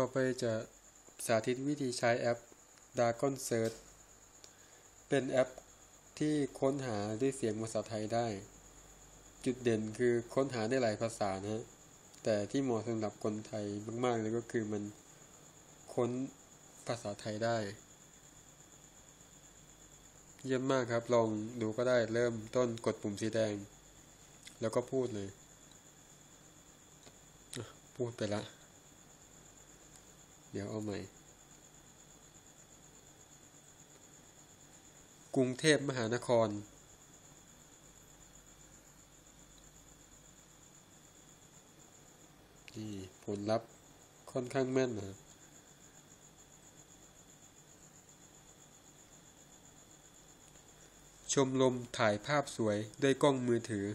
ต่อไปจะสาธิตวิธีใช้แอป Dragon Search เป็นแอปที่ค้นหาด้วยเสียงภาษาไทยได้ จุดเด่นคือค้นหาได้หลายภาษานะฮะ แต่ที่เหมาะสำหรับคนไทยมากๆเลยก็คือมันค้นภาษาไทยได้ เยี่ยมมากครับ ลองดูก็ได้เริ่มต้นกดปุ่มสีแดง แล้วก็พูดเลย พูดไปละ เดี๋ยวเอาใหม่ กรุงเทพมหานคร นี่ผลลัพธ์ค่อนข้างแม่นนะชมรมถ่ายภาพสวยด้วยกล้องมือถือ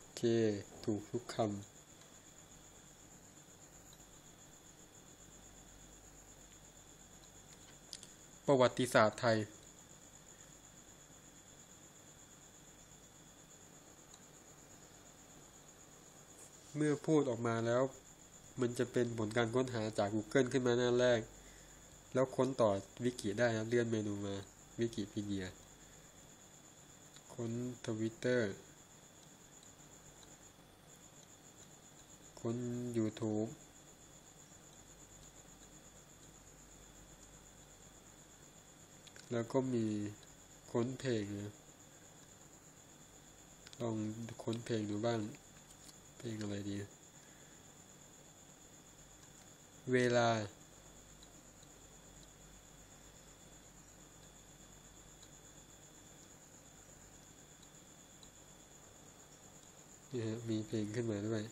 โอเค ถูกทุกคำประวัติศาสตร์ไทย เมื่อพูดออกมาแล้ว มันจะเป็นผลการค้นหาจาก Google ขึ้นมาหน้าแรก แล้วค้นต่อวิกิได้นะเลื่อนเมนูมา วิกิพีเดีย ค้นทวิตเตอร์ ค้น YouTube แล้วก็มีค้นเพลงนะลองค้นเพลงดูบ้าง เพลงอะไรดี เวลาเนี่ยมีเพลงขึ้นมาด้วย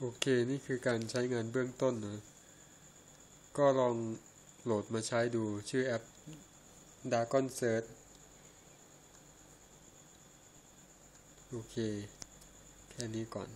โอเคนี่คือการใช้งานเบื้องต้นนะ ก็ลองโหลดมาใช้ดูชื่อแอป Dragon Search โอเค แค่นี้ก่อน